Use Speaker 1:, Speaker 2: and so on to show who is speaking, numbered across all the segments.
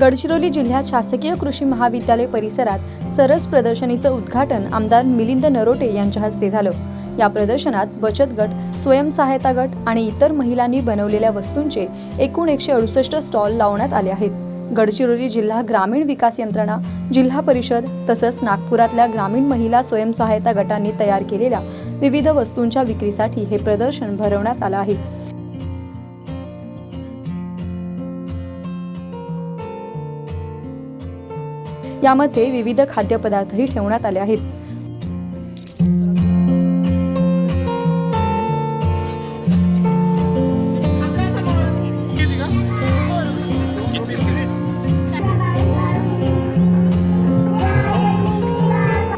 Speaker 1: गडचिरोली जिल्ह्यात शासकीय कृषी महाविद्यालय परिसरात सरस प्रदर्शनीचं उद्घाटन आमदार मिलिंद नरोटे यांच्या हस्ते झालं. या प्रदर्शनात बचत गट स्वयंसहायता गट आणि इतर महिलांनी बनवलेल्या वस्तूंचे एकूण एकशे अडुसष्ट स्टॉल लावण्यात आले आहेत. गडचिरोली जिल्हा ग्रामीण विकास यंत्रणा जिल्हा परिषद तसंच नागपुरातल्या ग्रामीण महिला स्वयंसहायता गटांनी तयार केलेल्या विविध वस्तूंच्या विक्रीसाठी हे प्रदर्शन भरवण्यात आलं आहे. यामध्ये विविध खाद्यपदार्थही ठेवण्यात आले आहेत.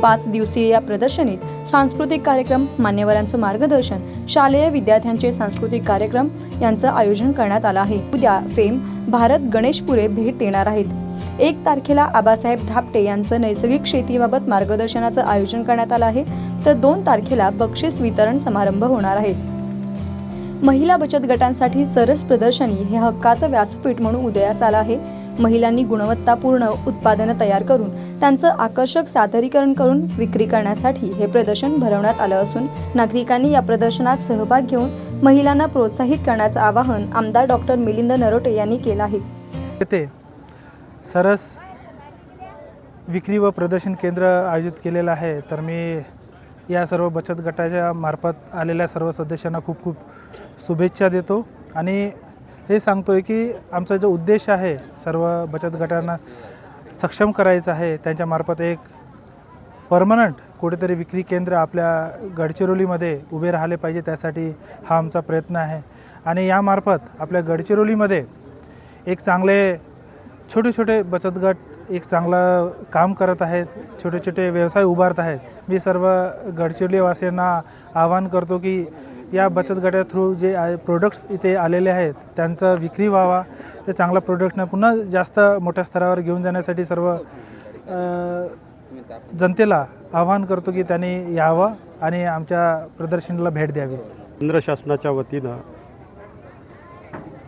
Speaker 1: पाच दिवसीय या प्रदर्शनीत सांस्कृतिक कार्यक्रम मान्यवरांचं मार्गदर्शन शालेय विद्यार्थ्यांचे सांस्कृतिक कार्यक्रम यांचं आयोजन करण्यात आलं आहे. उद्या फेम भारत गणेशपुरे भेट देणार आहेत. एक तारखेला आबासाहेब धापटे यांचं नैसर्गिक शेतीबाबत मार्गदर्शनाचं आयोजन करण्यात आलं आहे. तर दोन तारखेला बक्षीस वितरण समारंभ होणार आहे. महिला बचत गटांसाठी सरस प्रदर्शनी हे हक्काचं व्यासपीठ म्हणून उदयास आलं आहे. महिलांनी गुणवत्तापूर्ण उत्पादनं तयार करून त्यांचं आकर्षक सादरीकरण करून विक्री करण्यासाठी हे प्रदर्शन भरवण्यात आलं असून नागरिकांनी या प्रदर्शनात सहभाग घेऊन महिलांना प्रोत्साहित करण्याचं आवाहन आमदार डॉक्टर मिलिंद नरोटे यांनी केलं आहे.
Speaker 2: सरस विक्री व प्रदर्शन केंद्र आयोजित केलेलं आहे. तर मी या सर्व बचत गटाच्या मार्फत आलेल्या सर्व सदस्यांना खूप खूप शुभेच्छा देतो. आणि हे सांगतो आहे की आमचा जो उद्देश आहे सर्व बचत गटांना सक्षम करायचं आहे त्यांच्यामार्फत एक परमनंट कुठेतरी विक्री केंद्र आपल्या गडचिरोलीमध्ये उभे राहिले पाहिजे त्यासाठी हा आमचा प्रयत्न आहे. आणि यामार्फत आपल्या गडचिरोलीमध्ये एक चांगले छोटे छोटे बचत गट एक चांगलं काम करत आहेत छोटे छोटे व्यवसाय उभारत आहेत. मी सर्व गडचिरोलीवासियांना आवाहन करतो की या बचत गटा थ्रू जे प्रोडक्ट्स इथे आलेले आहेत त्यांचा विक्री व्हावा. ते चांगला प्रोडक्टनं पुन्हा जास्त मोठ्या स्तरावर घेऊन जाण्यासाठी सर्व जनतेला आवाहन करतो की त्यांनी यावं आणि आमच्या प्रदर्शनाला भेट द्यावी.
Speaker 3: केंद्र शासनाच्या वतीनं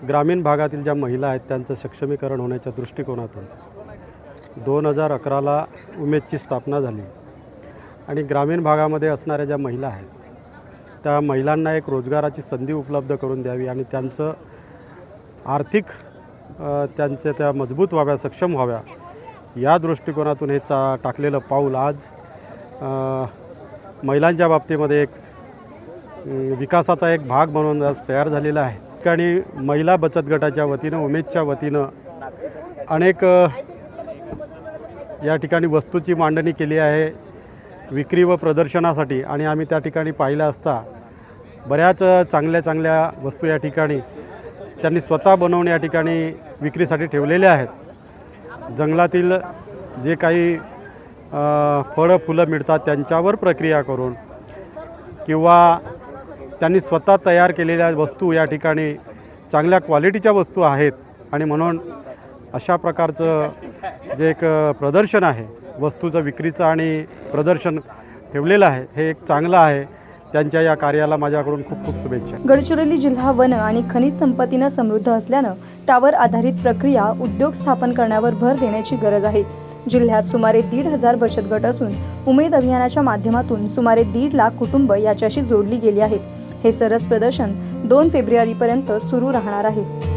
Speaker 3: ग्रामीण भागातील ज्या महिला आहेत त्यांचं सक्षमीकरण होण्याच्या दृष्टिकोनातून दोन हजार अकराला उमेदची स्थापना झाली. आणि ग्रामीण भागामध्ये असणाऱ्या ज्या महिला आहेत त्या महिलांना एक रोजगाराची संधी उपलब्ध करून द्यावी आणि त्यांचं आर्थिक त्यांचे त्यांच्या त्या मजबूत व्हाव्या सक्षम व्हाव्या या दृष्टिकोनातून हे चा टाकलेलं पाऊल आज महिलांच्या बाबतीमध्ये एक विकासाचा एक भाग म्हणून आज तयार झालेला आहे. ठिकाणी महिला बचत गटाच्या वतीनं उमेदच्या वतीनं अनेक या ठिकाणी वस्तूची मांडणी केली आहे विक्री व प्रदर्शनासाठी. आणि आम्ही त्या ठिकाणी पाहिलं असता बऱ्याच चांगल्या चांगल्या वस्तू या ठिकाणी त्यांनी स्वतः बनवून या ठिकाणी विक्रीसाठी ठेवलेल्या आहेत. जंगलातील जे काही फळं फुलं मिळतात त्यांच्यावर प्रक्रिया करून किंवा त्यांनी स्वतः तयार केलेल्या वस्तू या ठिकाणी चांगल्या क्वालिटीच्या वस्तू आहेत. आणि म्हणून अशा प्रकारचं जे एक प्रदर्शन आहे वस्तूचं विक्रीचं आणि प्रदर्शन ठेवलेलं आहे हे एक चांगलं आहे. त्यांच्या या कार्याला माझ्याकडून खूप खूप शुभेच्छा.
Speaker 1: गडचिरोली जिल्हा वन आणि खनिज संपत्तीनं समृद्ध असल्यानं त्यावर आधारित प्रक्रिया उद्योग स्थापन करण्यावर भर देण्याची गरज आहे. जिल्ह्यात सुमारे दीड हजार बचत गट असून उमेद अभियानाच्या माध्यमातून सुमारे दीड लाख कुटुंब याच्याशी जोडली गेली आहेत. हे सरस प्रदर्शन दोन फेब्रुवारीपर्यंत सुरू राहणार आहे.